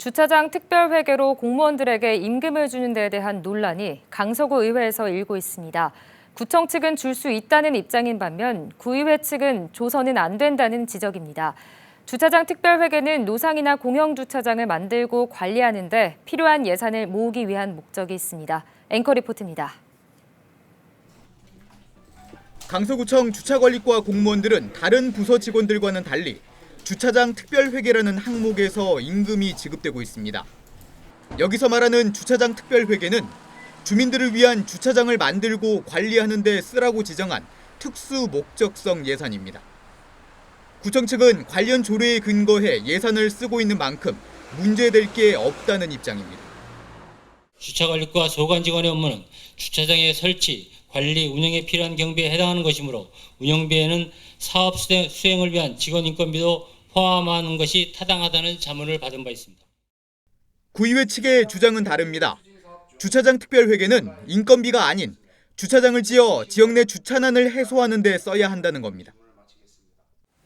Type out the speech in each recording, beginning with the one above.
주차장 특별회계로 공무원들에게 임금을 주는 데에 대한 논란이 강서구 의회에서 일고 있습니다. 구청 측은 줄 수 있다는 입장인 반면 구의회 측은 조서는 안 된다는 지적입니다. 주차장 특별회계는 노상이나 공영주차장을 만들고 관리하는 데 필요한 예산을 모으기 위한 목적이 있습니다. 앵커 리포트입니다. 강서구청 주차관리과 공무원들은 다른 부서 직원들과는 달리 주차장 특별회계라는 항목에서 임금이 지급되고 있습니다. 여기서 말하는 주차장 특별회계는 주민들을 위한 주차장을 만들고 관리하는 데 쓰라고 지정한 특수 목적성 예산입니다. 구청 측은 관련 조례에 근거해 예산을 쓰고 있는 만큼 문제될 게 없다는 입장입니다. 주차관리과 소관 직원의 업무는 주차장의 설치, 관리, 운영에 필요한 경비에 해당하는 것이므로 운영비에는 사업 수행- 수행을 위한 직원 인건비도 포함하는 것이 타당하다는 자문을 받은 바 있습니다. 구의회 측의 주장은 다릅니다. 주차장 특별회계는 인건비가 아닌 주차장을 지어 지역 내 주차난을 해소하는 데 써야 한다는 겁니다.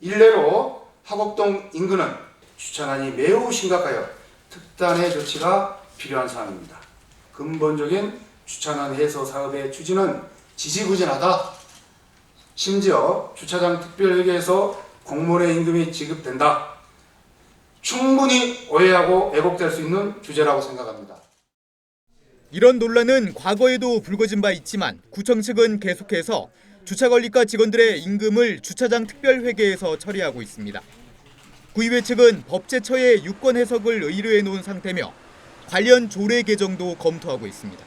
일례로 하곡동 인근은 주차난이 매우 심각하여 특단의 조치가 필요한 상황입니다. 근본적인 주차난 해소 사업의 추진은 지지부진하다. 심지어 주차장 특별회계에서 공무원의 임금이 지급된다. 충분히 오해하고 왜곡될 수 있는 주제라고 생각합니다. 이런 논란은 과거에도 불거진 바 있지만 구청 측은 계속해서 주차 관리과 직원들의 임금을 주차장 특별회계에서 처리하고 있습니다. 구의회 측은 법제처에 유권 해석을 의뢰해 놓은 상태며 관련 조례 개정도 검토하고 있습니다.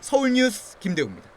서울뉴스 김대우입니다.